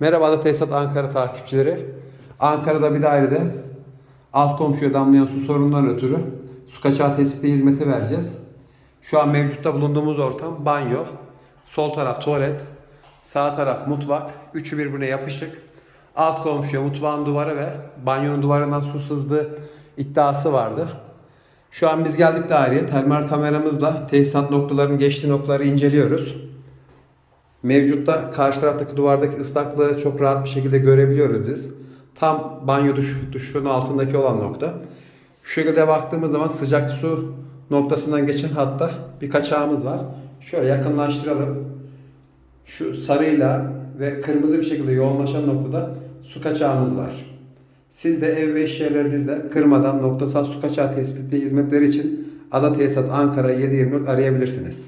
Merhaba Ada Tesisat Ankara takipçileri. Ankara'da bir dairede alt komşuya damlayan su sorunundan ötürü su kaçağı tespiti hizmeti vereceğiz. Şu an mevcutta bulunduğumuz ortam banyo. Sol taraf tuvalet, sağ taraf mutfak. Üçü birbirine yapışık. Alt komşuya mutfağın duvarı ve banyonun duvarından su sızdığı iddiası vardı. Şu an biz geldik daireye. Termal kameramızla tesisat noktalarının geçtiği noktaları inceliyoruz. Mevcutta karşı taraftaki duvardaki ıslaklığı çok rahat bir şekilde görebiliyoruz biz. Tam banyo duş, duşun altındaki olan nokta. Şu şekilde baktığımız zaman sıcak su noktasından geçen hatta bir kaçağımız var. Şöyle yakınlaştıralım. Şu sarıyla ve kırmızı bir şekilde yoğunlaşan noktada su kaçağımız var. Siz de ev ve iş yerlerinizde kırmadan noktasal su kaçağı tespiti hizmetleri için Ada Tesisat Ankara 724 arayabilirsiniz.